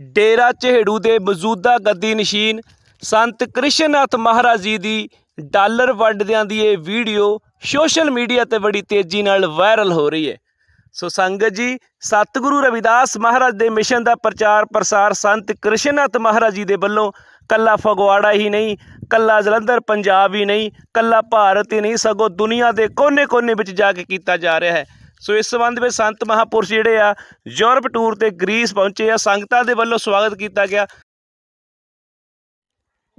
ਡੇਰਾ ਚਹੇੜੂ ਦੇ ਮੌਜੂਦਾ ਗੱਦੀ ਨਸ਼ੀਨ ਸੰਤ ਕ੍ਰਿਸ਼ਨਨਾਥ ਮਹਾਰਾਜ ਜੀ ਦੀ ਡਾਲਰ ਵੰਡਦਿਆਂ ਦੀ ਇਹ ਵੀਡੀਓ ਸੋਸ਼ਲ ਮੀਡੀਆ ਤੇ ਬੜੀ ਤੇਜ਼ੀ ਨਾਲ ਵਾਇਰਲ ਹੋ ਰਹੀ ਹੈ। ਸੋ ਸੰਗਤ ਜੀ, ਸਤਿਗੁਰੂ ਰਵਿਦਾਸ ਮਹਾਰਾਜ ਦੇ ਮਿਸ਼ਨ ਦਾ ਪ੍ਰਚਾਰ ਪ੍ਰਸਾਰ ਸੰਤ ਕ੍ਰਿਸ਼ਨਨਾਥ ਮਹਾਰਾਜ ਜੀ ਦੇ ਵੱਲੋਂ ਕੱਲਾ ਫਗਵਾੜਾ ਹੀ ਨਹੀਂ, ਕੱਲਾ ਜਲੰਧਰ ਪੰਜਾਬ ਹੀ ਨਹੀਂ, ਕੱਲਾ ਭਾਰਤ ਹੀ ਨਹੀਂ, ਸਗੋਂ ਦੁਨੀਆ ਦੇ ਕੋਨੇ-ਕੋਨੇ ਵਿੱਚ ਜਾ ਕੇ ਕੀਤਾ ਜਾ ਰਿਹਾ ਹੈ। ਸੋ ਇਸ ਸੰਬੰਧ ਵਿੱਚ ਸੰਤ ਮਹਾਪੁਰਸ਼ ਜਿਹੜੇ ਆ, ਯੂਰਪ ਟੂਰ ਤੇ ਗ੍ਰੀਸ ਪਹੁੰਚੇ ਆ। ਸੰਗਤਾਂ ਦੇ ਵੱਲੋਂ ਸਵਾਗਤ ਕੀਤਾ ਗਿਆ।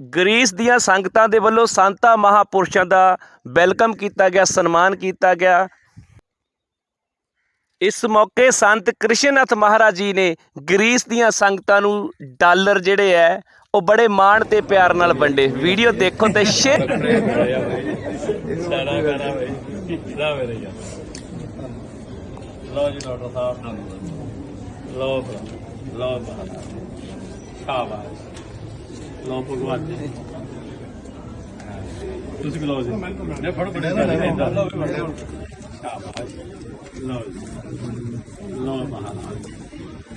ਗ੍ਰੀਸ ਦੀਆਂ ਸੰਗਤਾਂ ਦੇ ਵੱਲੋਂ ਸੰਤਾਂ ਮਹਾਪੁਰਸ਼ਾਂ ਦਾ ਵੈਲਕਮ ਕੀਤਾ ਗਿਆ, ਸਨਮਾਨ ਕੀਤਾ ਗਿਆ। ਇਸ ਮੌਕੇ ਸੰਤ ਕ੍ਰਿਸ਼ਨਨਾਥ ਮਹਾਰਾਜ ਜੀ ਨੇ ਗ੍ਰੀਸ ਦੀਆਂ ਸੰਗਤਾਂ ਨੂੰ ਡਾਲਰ ਜਿਹੜੇ ਐ ਉਹ ਬੜੇ ਮਾਣ ਤੇ ਪਿਆਰ ਨਾਲ ਵੰਡੇ। ਵੀਡੀਓ ਦੇਖੋ ਤੇ ਸ਼ੇਅਰ ਲਓ ਜੀ ਡਾਕਟਰ ਸਾਹਿਬ ਲਓ ਲਓ ਸ਼ਾਬਾਸ਼। ਲਓ ਭਗਵਾਨ ਜੀ। ਤੁਸੀਂ ਵੀ ਲਓ ਜੀ। ਨੇ। ਫੜੋ ਬੜੇ ਸ਼ਾਬਾਸ਼। ਲਓ ਲਓ ਬਾਹਰ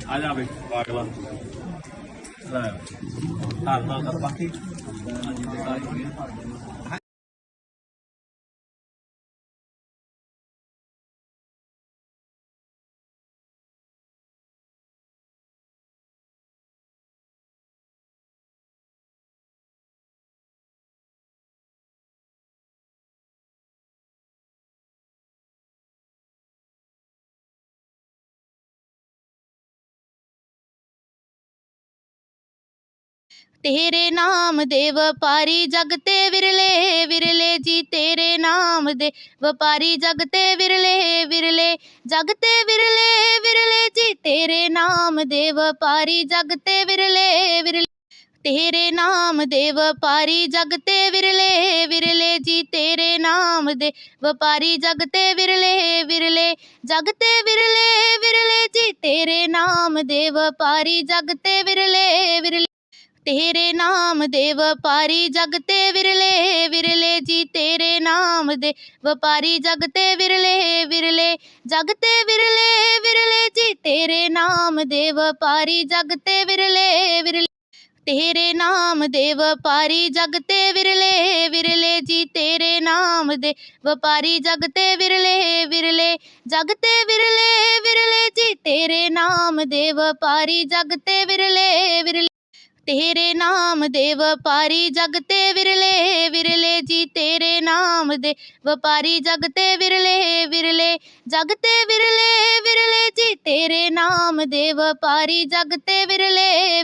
ਆ ਜਾ ਬਈ ਬਾਗਲਾ ਲੈ। ਹਾਰ ਦਾ ਕਰ ਬਾਕੀ। ਅੱਜ ਦੇ ਕਾਜ ਹੋ ਤੇਰੇ ਨਾਮ ਦੇ ਵਪਾਰੀ ਜਗ ਤੇ ਵਿਰਲੇ ਵਿਰਲੇ ਜੀ ਤੇਰੇ ਨਾਮ ਦੇ ਵਪਾਰੀ ਜਗ ਤੇ ਵਿਰਲੇ ਵਿਰਲੇ ਜਗ ਤੇ ਵਿਰਲੇ ਵਿਰਲੇ ਜੀ ਤੇਰੇ ਨਾਮ ਦੇ ਵਪਾਰੀ ਜਗ ਤੇ ਵਿਰਲੇ ਵਿਰਲੇ ਤੇਰੇ ਨਾਮ ਦੇ ਵਪਾਰੀ ਜਗ ਤੇ ਵਿਰਲੇ ਵਿਰਲੇ ਜੀ ਤੇਰੇ ਨਾਮ ਦੇ ਵਪਾਰੀ ਜਗ ਤੇ ਵਿਰਲੇ ਵਿਰਲੇ ਜਗ ਤੇ ਵਿਰਲੇ ਵਿਰਲੇ ਜੀ ਤੇਰੇ ਨਾਮ ਦੇ ਵਪਾਰੀ ਜਗ ਤੇ ਵਿਰਲੇ ਵਿਰਲੇ ਤੇਰੇ ਨਾਮ ਦੇ ਵਪਾਰੀ ਜਗ ਤੇ ਵਿਰਲੇ ਵਿਰਲੇ ਜੀ ਤੇਰੇ ਨਾਮ ਦੇ ਵਪਾਰੀ ਜਗ ਤੇ ਵਿਰਲੇ ਵਿਰਲੇ ਜਗ ਤੇ ਵਿਰਲੇ ਵਿਰਲੇ ਜੀ ਤੇਰੇ ਨਾਮ ਦੇ ਵਪਾਰੀ ਜਗ ਤੇ ਵਿਰਲੇ ਵਿਰਲੇ ਤੇਰੇ ਨਾਮ ਦੇ ਵਪਾਰੀ ਜਗ ਤੇ ਵਿਰਲੇ ਵਿਰਲੇ ਜੀ ਤੇਰੇ ਨਾਮ ਦੇ ਵਪਾਰੀ ਜਗ ਤੇ ਵਿਰਲੇ ਵਿਰਲੇ ਜਗ ਤੇ ਵਿਰਲੇ ਵਿਰਲੇ ਜੀ ਤੇਰੇ ਨਾਮ ਦੇ ਵਪਾਰੀ ਜਗ ਤੇ ਵਿਰਲੇ ਵਿਰਲੇ ਤੇਰੇ ਨਾਮ ਦੇ ਵਪਾਰੀ ਜਗ ਤੇ ਵਿਰਲੇ ਵਿਰਲੇ ਜੀ ਤੇਰੇ ਨਾਮ ਦੇ ਵਪਾਰੀ ਜਗ ਤੇ ਵਿਰਲੇ ਵਿਰਲੇ ਜਗ ਤੇ ਵਿਰਲੇ ਵਿਰਲੇ ਜੀ ਤੇਰੇ ਨਾਮ ਦੇ ਵਪਾਰੀ ਜਗ ਤੇ ਵਿਰਲੇ